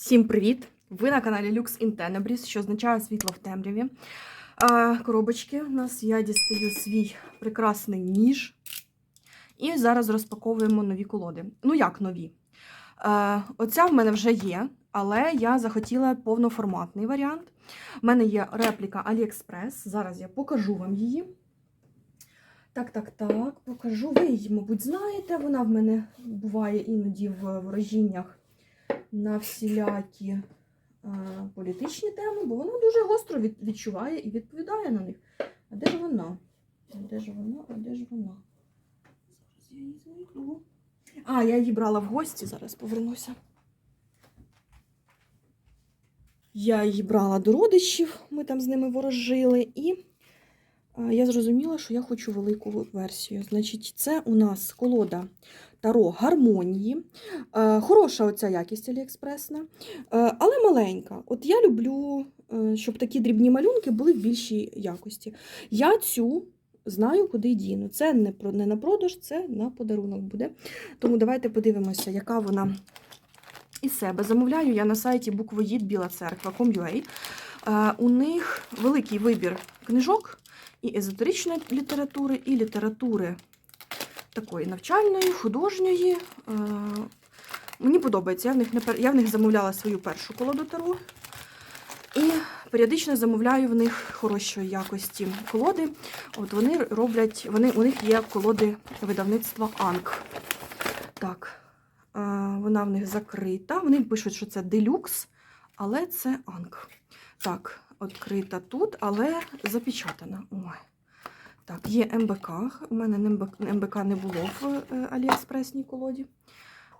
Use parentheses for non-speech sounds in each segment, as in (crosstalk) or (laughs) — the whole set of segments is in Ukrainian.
Всім привіт! Ви на каналі Lux in Tenebris, що означає світло в темряві. Коробочки. У нас я дістаю свій прекрасний ніж. І зараз розпаковуємо нові колоди. Ну, як нові? Оця в мене вже є, але я захотіла повноформатний варіант. У мене є репліка AliExpress. Зараз я покажу вам її. Так, так, так, покажу. Ви її, мабуть, знаєте. Вона в мене буває іноді в ворожіннях на всілякі е, політичні теми, бо вона дуже гостро від, відчуває і відповідає на них. А де ж вона? А де ж вона? А де ж вона? Зараз я її знайду. А, я її брала в гості, зараз повернуся. Я її брала до родичів, ми там з ними ворожили, і е, я зрозуміла, що я хочу велику версію. Значить, це у нас колода Таро гармонії. Е, Хороша оця якість Аліекспресна, е, але маленька. От я люблю, е, щоб такі дрібні малюнки були в більшій якості. Я цю знаю, куди діну. Це не не на продаж, це на подарунок буде. Тому давайте подивимося, яка вона із себе. Замовляю я на сайті буквоїд Біла Церква.com.ua. Е, У них великий вибір книжок і езотеричної літератури, і літератури такої навчальної, художньої. Е, Мені подобається. Я в них не я в них замовляла свою першу колоду таро. І періодично замовляю в них хорошої якості колоди. От вони роблять, вони, у них є колоди видавництва Анк. Так, е, вона в них закрита. Вони пишуть, що це делюкс, але це Анк. Так, відкрита тут, але запечатана. Ой. Так, є МБК. У мене МБК не було в е, Аліекспресній колоді.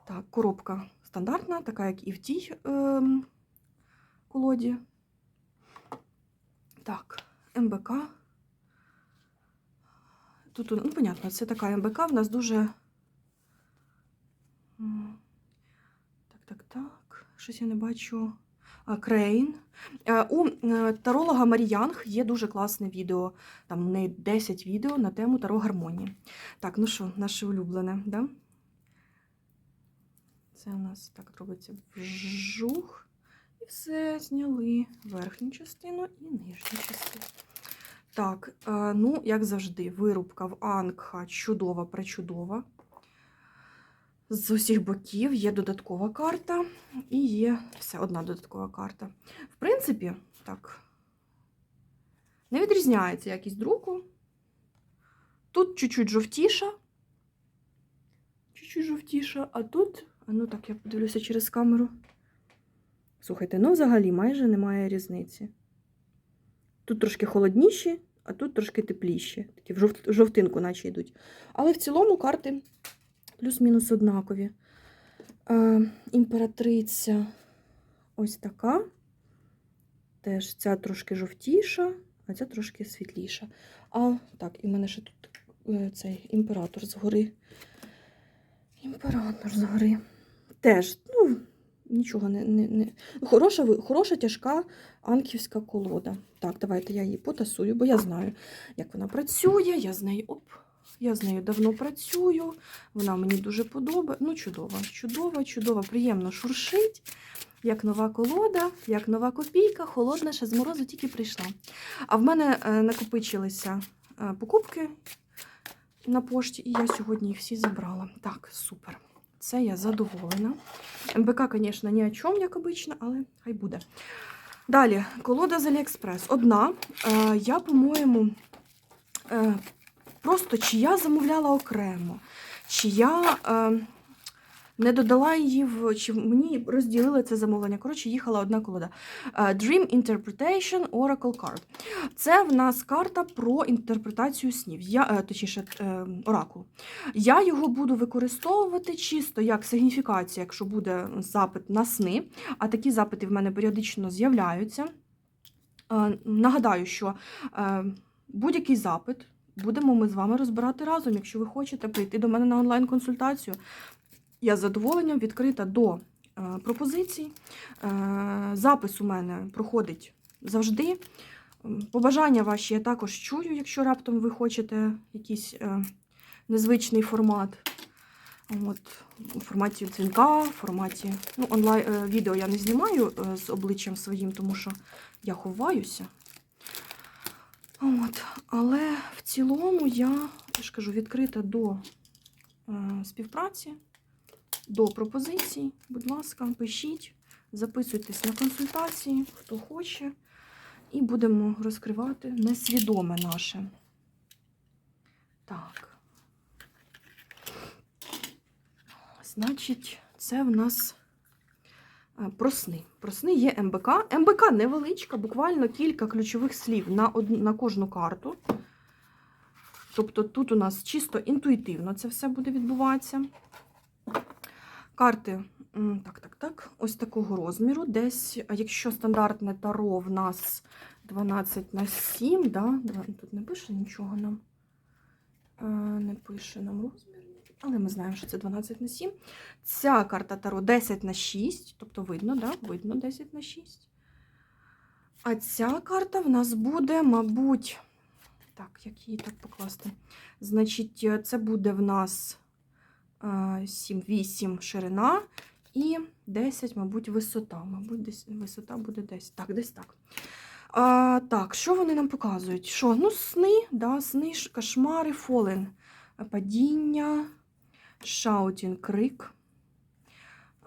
Так, коробка стандартна, така, як і в тій ем, колоді. Так, МБК. Тут, ну, понятно, це така МБК, в нас дуже. Так, так, так. Щось я не бачу. Крейн. Е, У е, таролога Маріянг є дуже класне відео. Там в неї 10 відео на тему таро гармонії. Так, ну що, наше улюблене, да? Це у нас так робиться вжух. І все, зняли верхню частину і нижню частину. Так, е, ну, як завжди, вирубка в Ангха чудова, пречудова. З усіх боків є додаткова карта і є все одна додаткова карта. В принципі, так, не відрізняється якість друку. Тут чуть-чуть жовтіша. Чуть-чуть жовтіша, а тут, ну так, я подивлюся через камеру. Слухайте, ну взагалі майже немає різниці. Тут трошки холодніші, а тут трошки тепліші. Такі в жовтинку, наче йдуть. Але в цілому карти плюс-мінус однакові. Е, імператриця ось така. Теж ця трошки жовтіша, а ця трошки світліша. А так, і в мене ще тут е, цей імператор згори. Імператор згори. Теж, ну, нічого не. не, не. Хороша, хороша, тяжка анківська колода. Так, давайте я її потасую, бо я знаю, як вона працює. Я з нею оп, я з нею давно працюю. Вона мені дуже подобається. Ну, чудова, чудова, чудова, приємно шуршить. Як нова колода, як нова копійка, холодна, ще з морозу тільки прийшла. А в мене е, накопичилися е, покупки на пошті, і я сьогодні їх всі забрала. Так, супер. Це я задоволена. МБК, звісно, ні о чому, як обично, але хай буде. Далі, колода з Аліекспрес. Одна. Е, я, по-моєму, просто чи я замовляла окремо, чи я е, не додала її в. Чи мені розділили це замовлення. Коротше, їхала одна колода. Е, Dream Interpretation Oracle Card. Це в нас карта про інтерпретацію снів, я, е, точніше, е, оракул. Я його буду використовувати чисто як сигніфікація, якщо буде запит на сни, а такі запити в мене періодично з'являються. Нагадаю, що будь-який запит будемо ми з вами розбирати разом. Якщо ви хочете прийти до мене на онлайн-консультацію, я з задоволенням відкрита до е, пропозицій. Е, Запис у мене проходить завжди. Побажання ваші я також чую, якщо раптом ви хочете якийсь е, незвичний формат. От, у форматі дзвінка, в форматі. Ну, онлайн відео я не знімаю з обличчям своїм, тому що я ховаюся. От, але в цілому я, я ж кажу, відкрита до е, співпраці, до пропозицій. Будь ласка, пишіть, записуйтесь на консультації, хто хоче, і будемо розкривати несвідоме наше. Так. Значить, це в нас е, про сни. Про сни є МБК. МБК невеличка, буквально кілька ключових слів на, одну, на кожну карту. Тобто тут у нас чисто інтуїтивно це все буде відбуватися. Карти, так, так, так, ось такого розміру. Десь, якщо стандартне таро в нас 12 на 7, да? Тут не пише нічого нам. Е, Не пише нам розмір, але ми знаємо, що це 12 на 7. Ця карта Таро 10 на 6, тобто видно, да? видно 10 на 6. А ця карта в нас буде, мабуть, так, як її так покласти? Значить, е, це буде в нас 7-8 ширина і 10, мабуть, висота. Мабуть, десь висота буде десь. Так, десь так. А, так, що вони нам показують? Що? Ну, сни, да, сни, кошмари, фолен, падіння, шаутін, крик,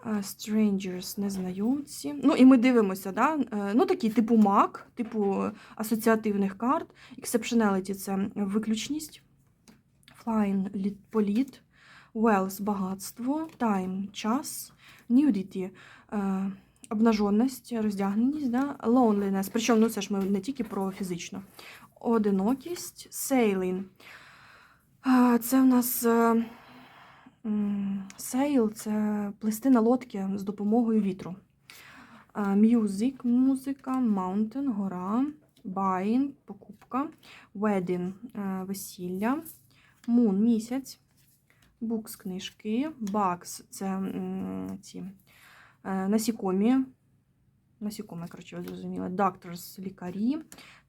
strangers, незнайомці. Ну, і ми дивимося, да? е, ну, такі типу мак, типу асоціативних карт. Exceptionality – це виключність. Flying – літ- політ. Wealth – багатство. Time – час. Nudity е, – обнаженість, роздягненість. Да? Loneliness, причому ну, це ж ми не тільки про фізично. Одинокість. Sailing. Е, Це в нас sail – це плисти на лодці з допомогою вітру. Е, Music – музика. Mountain – гора. Buying – покупка. Wedding е, – весілля. Moon – місяць. Books – книжки. Bugs – це ці е, насікомі. Насікомі, коротше, ви зрозуміли. Doctors – лікарі.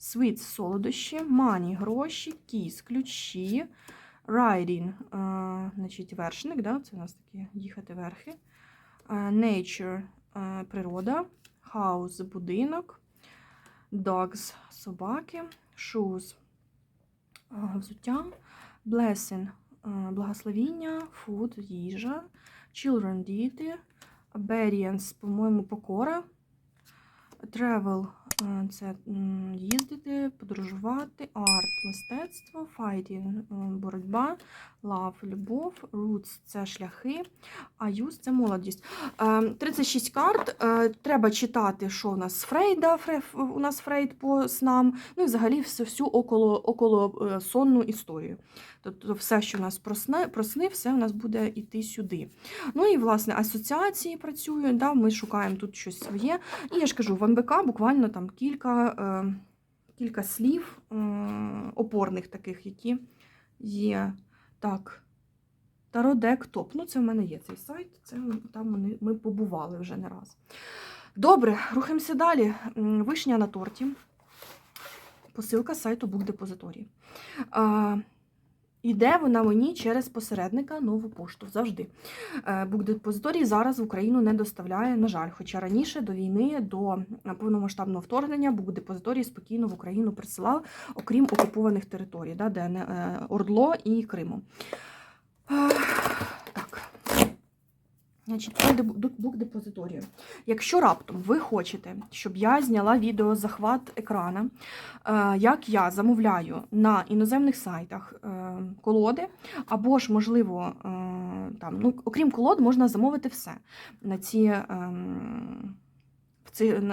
Sweets – солодощі. Money – гроші. Keys – ключі. Riding е, – значить, вершник, да? це у нас такі їхати верхи. Е, Nature е, – природа. House – будинок. Dogs – собаки. Shoes – взуття. Blessing благословіння. Food – їжа. Children – діти. Obedience, по-моєму, покора. Travel це їздити, подорожувати. Art – мистецтво. Fighting – е, боротьба. Love – любов. Roots – це шляхи. А Youth – це молодість. Е, 36 карт. Е, Треба читати, що у нас Фрейда. У нас Фрейд по снам. Ну і взагалі всю, около, около е, сонну історію. Тобто все, що у нас про сни, про сни, все у нас буде йти сюди. Ну і, власне, асоціації працюють, да, ми шукаємо тут щось своє. І я ж кажу, в МБК буквально там кілька, е, кілька слів е, опорних таких, які є. Так. Тародек Топ. Ну, це в мене є цей сайт, це там вони, ми побували вже не раз. Добре, рухаємося далі. Вишня на торті. Посилка з сайту Букдепозиторій. Іде вона мені через посередника нову пошту завжди. Е, Букдепозиторій зараз в Україну не доставляє, на жаль. Хоча раніше до війни, до повномасштабного вторгнення, Букдепозиторій спокійно в Україну присилав, окрім окупованих територій, де е, Ордло і Криму. Значить, про деп- букдепозиторію. Якщо раптом ви хочете, щоб я зняла відео захват екрана, е, як я замовляю на іноземних сайтах е, колоди, або ж, можливо, е, там, ну, окрім колод, можна замовити все на ці. ем,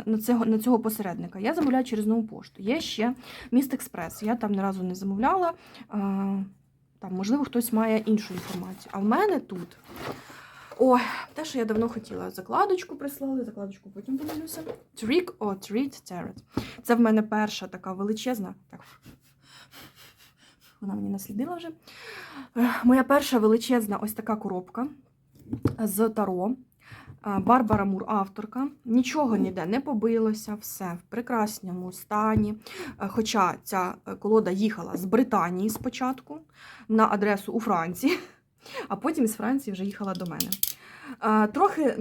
на- цього, на цього посередника. Я замовляю через нову пошту. Є ще Міст Експрес. Я там ні разу не замовляла. Там, можливо, хтось має іншу інформацію. А в мене тут. Ой, те, що я давно хотіла. Закладочку прислали, закладочку потім подивлюся. Trick or Treat Tarot. Це в мене перша така величезна. Так. Вона мені наслідила вже. Моя перша величезна ось така коробка з таро. Е, Барбара Мур, авторка. Нічого ніде не побилося, все в прекрасному стані. Е, Хоча ця е, колода їхала з Британії спочатку на адресу у Франції. (laughs) а потім із Франції вже їхала до мене. Трохи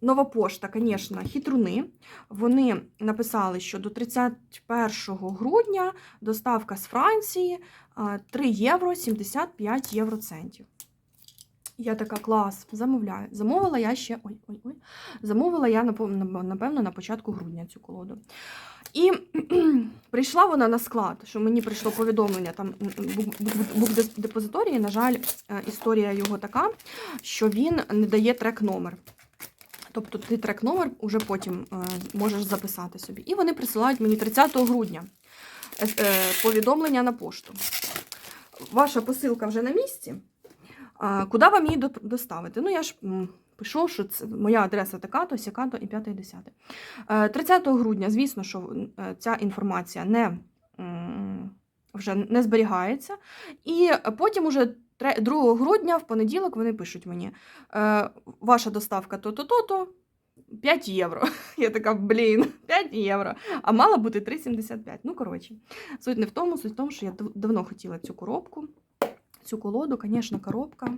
нова пошта, звісно, хитруни. Вони написали, що до 31 грудня доставка з Франції е, 3 євро 75 євроцентів. Я така клас, замовляю. Замовила я ще. Ой, ой, ой. Замовила я напевно на початку грудня цю колоду. І (clears throat) прийшла вона на склад, що мені прийшло повідомлення там букдепозиторії. На жаль, е, історія його така, що він не дає трек-номер. Тобто ти трек-номер уже потім е, можеш записати собі. І вони присилають мені 30 грудня е, повідомлення на пошту. Ваша посилка вже на місці. А, куди вам її доставити? Ну, я ж пишу, що це моя адреса така-то, сяка-то і 5 і 10. Е, 30 грудня, звісно, що е, ця інформація не, вже не зберігається. І потім уже 2 грудня, в понеділок, вони пишуть мені: е, ваша доставка то-то, то-то. 5 євро. (laughs) Я така, блін, 5 євро. А мала бути 3,75. Ну, коротше, суть не в тому, суть в тому, що я давно хотіла цю коробку, цю колоду, звісно, коробка,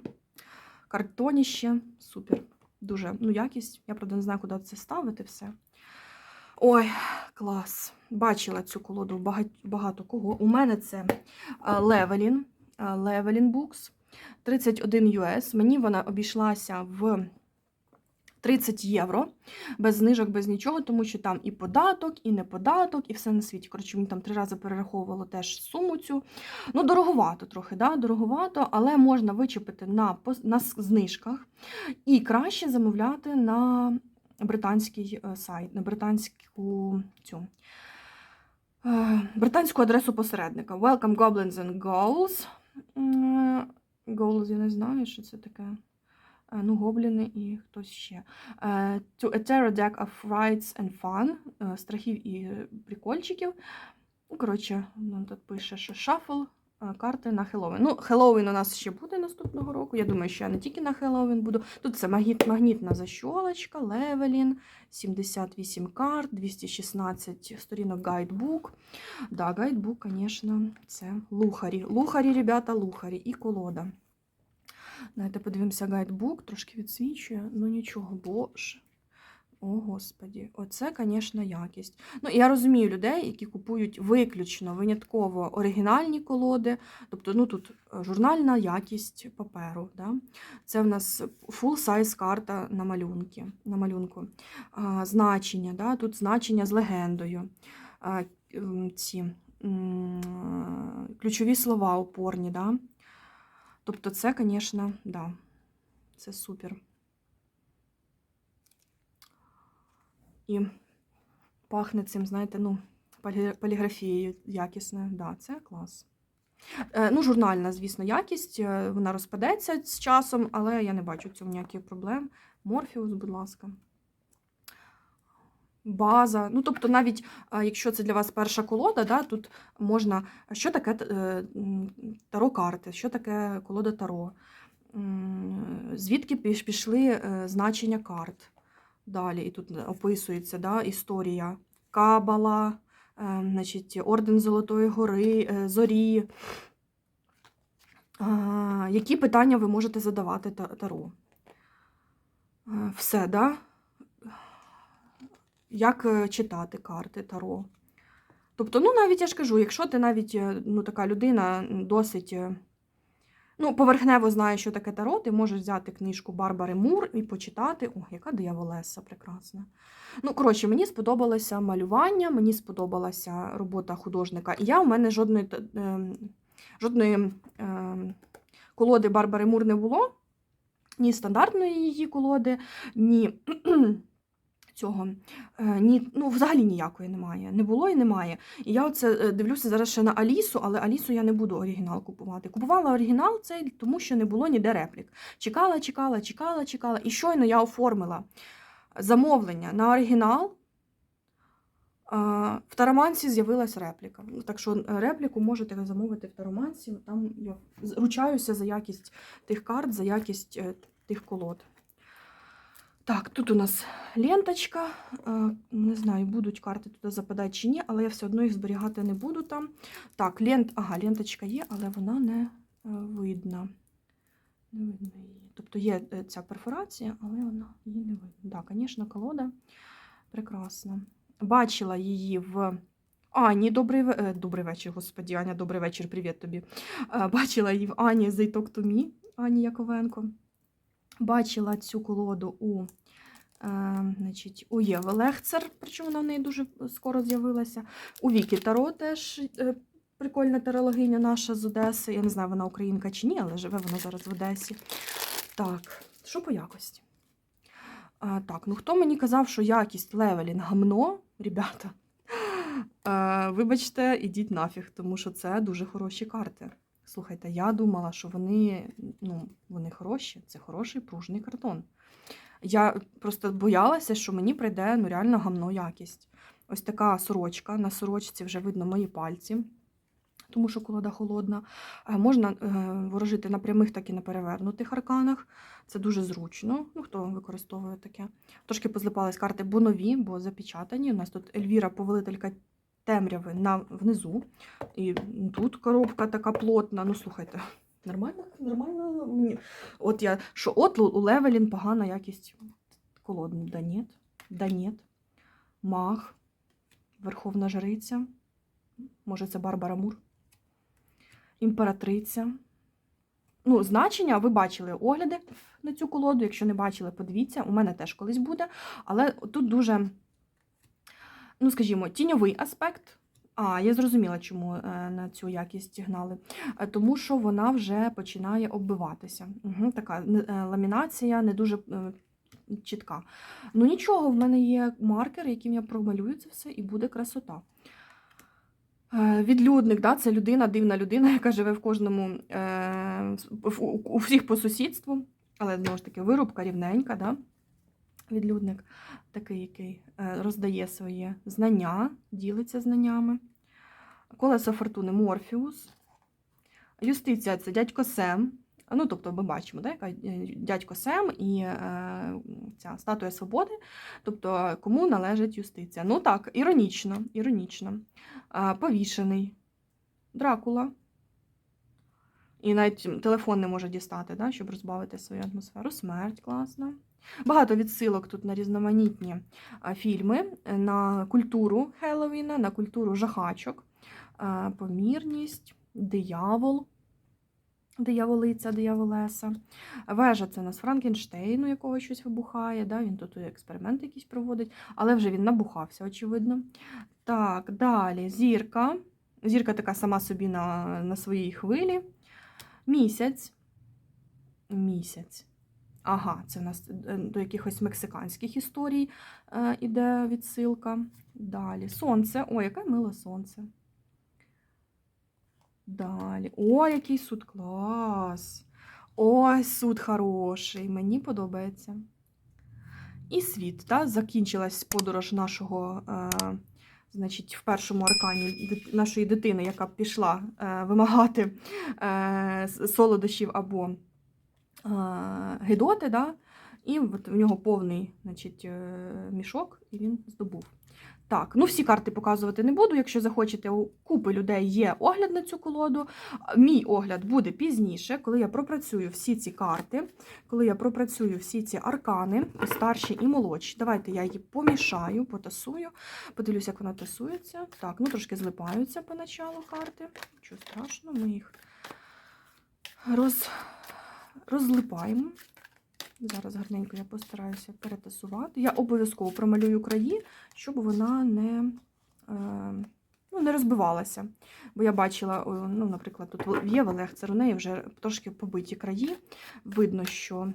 картоніще, супер. Дуже ну, якість. Я правда не знаю, куди це ставити все. Ой, клас. Бачила цю колоду багато, багато кого. У мене це Левелін, Левелін Books 31 US. Мені вона обійшлася в 30 євро, без знижок, без нічого, тому що там і податок, і не податок, і все на світі. Коротше, мені там три рази перераховувало теж суму цю. Ну, дороговато трохи, да? дороговато, але можна вичепити на, на знижках і краще замовляти на британський е, сайт, на британську цю. е, Британську адресу посередника. Welcome Goblins and Ghouls. М, Ghouls, я не знаю, що це таке. Е, Ну, гобліни і хтось ще. To a terror deck of frights and fun. Страхів і прикольчиків. Ну, коротше, нам тут пише, що шафл е, карти на Хеллоуін. Ну, Хеллоуін у нас ще буде наступного року. Я думаю, що я не тільки на Хеллоуін буду. Тут це магнітна защолочка, Левелін, 78 карт, 216 сторінок гайдбук. Да, гайдбук, звісно, це лухарі. Лухарі, ребята, лухарі і колода. Давайте подивимося гайдбук, трошки відсвічує, ну нічого, боже. О, Господі, оце, звісно, якість. Ну, я розумію людей, які купують виключно, винятково оригінальні колоди, тобто ну, тут е, журнальна якість паперу. Да? Це в нас full size карта на, малюнки, на малюнку. А, значення, да? тут значення з легендою. А, ці м, ключові слова опорні. Да? Тобто, це, звісно, да, це супер. І пахне цим, знаєте, ну, поліграфією якісною. Да, це клас. Е, ну, журнальна, звісно, якість. е, Вона розпадеться з часом, але я не бачу в цьому ніяких проблем. Морфіус, будь ласка. База. Ну, тобто, навіть якщо це для вас перша колода, да, тут можна. Що таке е, таро карти, що таке колода таро? Звідки пішли е, значення карт? Далі, і тут описується да, історія Кабала, е, значить, Орден Золотої Гори, Зорі. Які питання ви можете задавати Таро? Все, да? Як е, читати карти Таро? Тобто, ну, навіть я ж кажу, якщо ти навіть е, ну, така людина досить. е, Ну, поверхнево знає, що таке таро, ти можеш взяти книжку Барбари Мур і почитати. О, яка дияволеса прекрасна. Ну, коротше, мені сподобалося малювання, мені сподобалася робота художника. І я у мене жодної, жодної колоди Барбари Мур не було, ні стандартної її колоди, ні. Цього е, ні, ну взагалі ніякої немає. Не було і немає. І я оце е, дивлюся зараз ще на Алісу, але Алісу я не буду оригінал купувати. Купувала оригінал цей, тому що не було ніде реплік. Чекала, чекала, чекала, чекала. І щойно я оформила замовлення на оригінал. В Тараманці з'явилась репліка. Так що е, репліку можете замовити в Тараманці. Там я ручаюся за якість тих карт, за якість тих колод. Так, тут у нас ленточка. Е, Не знаю, будуть карти туди западати чи ні, але я все одно їх зберігати не буду там. Так, лент, ага, ленточка є, але вона не видно. Не видно її. Тобто є е, ця перфорація, але вона її не видно. Так, звісно, колода прекрасна. Бачила її в Ані. Добрий, е, добрий вечір, господі, Аня, добрий вечір, привіт тобі. Е, Бачила її в Ані з Talk to Me, Ані Яковенко. Бачила цю колоду у, е, значить, у Єви Лехцер, причому вона в неї дуже скоро з'явилася. У Вікі Таро теж е, прикольна тарологиня наша з Одеси. Я не знаю, вона українка чи ні, але живе вона зараз в Одесі. Так, що по якості? А, так, ну хто мені казав, що якість левелінг гамно, ребята, а, вибачте, ідіть нафіг, тому що це дуже хороші карти. Слухайте, я думала, що вони, ну, вони хороші, це хороший пружний картон. Я просто боялася, що мені прийде ну, реально гамно якість. Ось така сорочка. На сорочці вже видно мої пальці, тому що колода холодна. Е, Можна е, ворожити на прямих, так і на перевернутих арканах. Це дуже зручно. Ну, хто використовує таке. Трошки позлипались карти, бо нові, бо запечатані. У нас тут Ельвіра, повелителька темряви на внизу. І тут коробка така плотна. Ну, слухайте, нормально, нормально. От я, що от у Левелін погана якість колодну. Да нет, да нет. Маг, Верховна Жриця. Може, це Барбара Мур. Імператриця. Ну, значення, ви бачили огляди на цю колоду. Якщо не бачили, подивіться. У мене теж колись буде. Але тут дуже, ну, скажімо, тіньовий аспект. А, я зрозуміла, чому е, на цю якість гнали. Е, Тому що вона вже починає оббиватися. Угу, така е, ламінація не дуже чітка. Ну нічого, в мене є маркер, яким я промалюю це все, і буде красота. Відлюдник, да, це людина, дивна людина, (laughs) яка живе в кожному, у, всіх по сусідству, але знову ж таки вирубка рівненька, да? відлюдник такий, який роздає своє знання, ділиться знаннями. Колесо фортуни Морфіус. Юстиція це дядько Сем. Ну, тобто, ми бачимо, да, е, дядько Сем і е, ця статуя свободи. Тобто, кому належить юстиція. Ну так, іронічно, іронічно. Е, повішений. Дракула. І навіть телефон не може дістати, да, щоб розбавити свою атмосферу. Смерть класна. Багато відсилок тут на різноманітні фільми, е, на культуру Хеллоуіна, на культуру жахачок, помірність, диявол, дияволиця, дияволеса. Вежа це у нас Франкенштейн, у якого щось вибухає. Да? Він тут експеримент якийсь проводить, але вже він набухався, очевидно. Так, далі зірка. Зірка така сама собі на, на своїй хвилі. Місяць. Місяць. Ага, це у нас е, до якихось мексиканських історій е, іде відсилка. Далі. Сонце. О, яке миле сонце. Далі. О, який суд клас. Ой, суд хороший. Мені подобається. І світ. Та? Закінчилась подорож нашого, е, значить, в першому аркані дит- нашої дитини, яка пішла е, вимагати е, солодощів або е, гидоти. Да? І от в нього повний значить, е, мішок, і він здобув. Так, ну всі карти показувати не буду. Якщо захочете, у купи людей є огляд на цю колоду. Мій огляд буде пізніше, коли я пропрацюю всі ці карти, коли я пропрацюю всі ці аркани, старші і молодші. Давайте я її помішаю, потасую. Подивлюсь, як вона тасується. Так, ну трошки злипаються поначалу карти. Нічого страшного, ми їх роз... розлипаємо. Зараз гарненько я постараюся перетасувати. Я обов'язково промалюю краї, щоб вона не, е, ну, не розбивалася. Бо я бачила, ну, наприклад, тут є Лехцер, у неї вже трошки побиті краї. Видно, що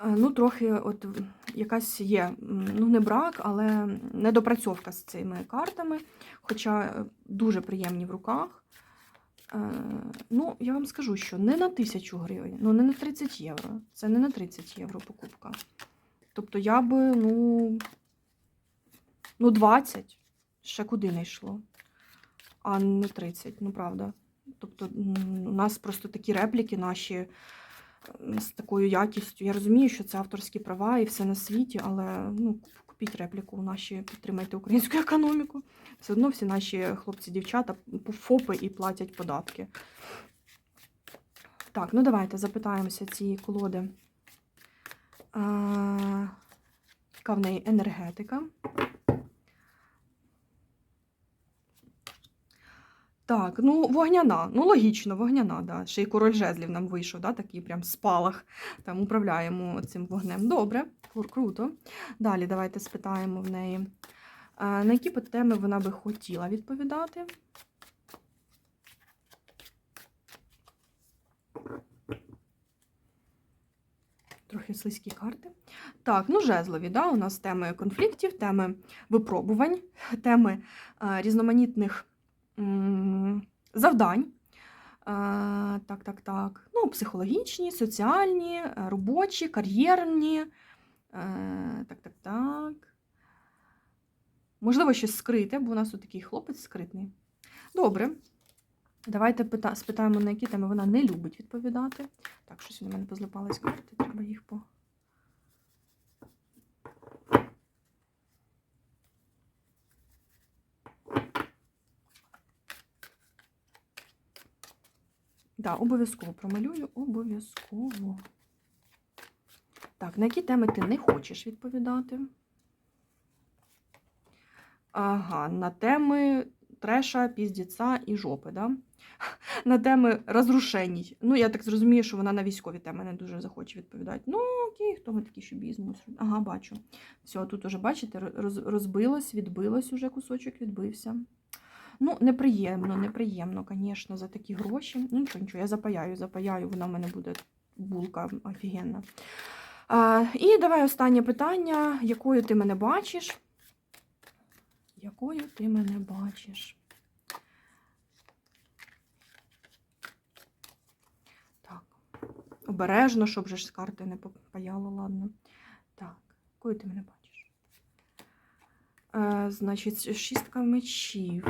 е, ну, трохи от якась є, ну, не брак, але недопрацьовка з цими картами, хоча е, дуже приємні в руках. Е, Ну, я вам скажу, що не на 1000 гривень, ну не на 30 євро. Це не на 30 євро покупка. Тобто я би, ну, ну 20 ще куди не йшло, а не 30, ну правда. Тобто у нас просто такі репліки наші з такою якістю. Я розумію, що це авторські права і все на світі, але ну, Купіть репліку у наші, підтримайте українську економіку. Все одно всі наші хлопці-дівчата ФОПи і платять податки. Так, ну давайте запитаємося цієї колоди. Яка в неї енергетика? Так, ну вогняна, ну логічно, вогняна, да. Ще й король жезлів нам вийшов, да, такий прям спалах. Там управляємо цим вогнем. Добре, круто. Далі давайте спитаємо в неї, на які теми вона би хотіла відповідати. Трохи слизькі карти. Так, ну жезлові, да, у нас теми конфліктів, теми випробувань, теми а, різноманітних завдань. Так, так, так. Ну, психологічні, соціальні, е, робочі, кар'єрні. Е, так, так, так. Можливо, щось скрите, бо у нас тут такий хлопець скритний. Добре. Давайте спитаємо, на які теми вона не любить відповідати. Так, щось у мене позлипались карти, треба їх по. Так, обов'язково промалюю, обов'язково. Так, на які теми ти не хочеш відповідати? Ага, на теми треша, піздіца і жопи, да? (laughs) На теми розрушеній. Ну, я так зрозумію, що вона на військові теми не дуже захоче відповідати. Ну, окей, хто ми такі, що бізнес? Ага, бачу. Все, тут уже, бачите, розбилось, відбилось уже кусочок, відбився. Ну, неприємно, неприємно, звісно, за такі гроші. Ну, нічого, нічого, я запаяю, запаяю, вона в мене буде булка офігенна. А, і давай останнє питання. Якою ти мене бачиш? Якою ти мене бачиш? Так. Обережно, щоб же ж з карти не попаяло, ладно. Так, якою ти мене бачиш? Е, значить, шістка мечів.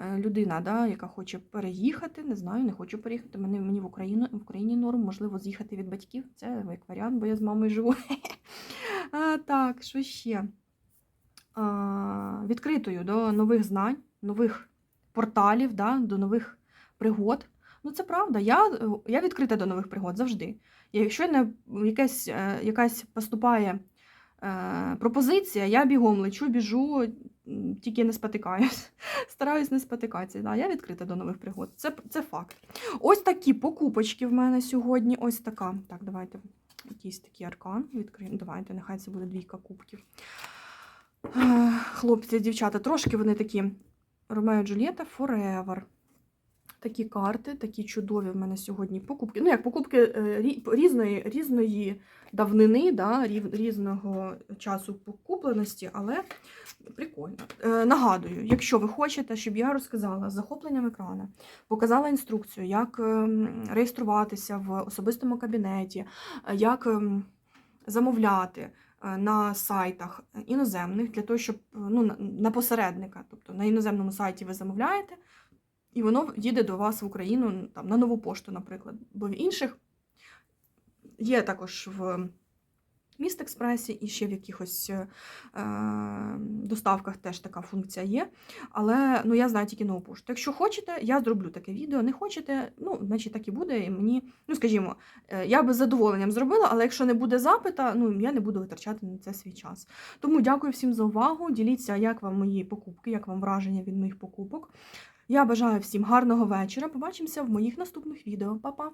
Е, Людина, да, яка хоче переїхати, не знаю, не хочу переїхати. Мені, мені в Україну в Україні норм, можливо, з'їхати від батьків. Це як варіант, бо я з мамою живу. (laughs) А, так, що ще? А, відкритою до нових знань, нових порталів, да, до нових пригод. Ну, це правда. Я, я відкрита до нових пригод завжди. Якщо не якась, е, якась поступає пропозиція, я бігом лечу, біжу, тільки не спотикаюсь. (laughs) Стараюсь не спотикатися. Да, я відкрита до нових пригод. Це, це факт. Ось такі покупочки в мене сьогодні. Ось така. Так, давайте якийсь такий аркан відкриємо. Давайте, нехай це буде двійка кубків. Е, Хлопці, дівчата, трошки вони такі Ромео Джульєта Forever. Такі карти, такі чудові в мене сьогодні покупки. Ну, як покупки е, різної, різної давнини, да, різного часу покупленості, але прикольно. Е, нагадую, якщо ви хочете, щоб я розказала з захопленням екрана, показала інструкцію, як ем, реєструватися в особистому кабінеті, е, як ем, замовляти на сайтах іноземних для того, щоб ну, на посередника, тобто на іноземному сайті ви замовляєте, і воно їде до вас в Україну там, на нову пошту, наприклад. Бо в інших є також в Міст Експресі і ще в якихось е, доставках теж така функція є. Але ну, я знаю тільки нову пошту. Якщо хочете, я зроблю таке відео. Не хочете, ну, значить так і буде. І мені, ну скажімо, е, я би з задоволенням зробила, але якщо не буде запита, ну я не буду витрачати на це свій час. Тому дякую всім за увагу. Діліться, як вам мої покупки, як вам враження від моїх покупок. Я бажаю всім гарного вечора. Побачимося в моїх наступних відео. Па-па!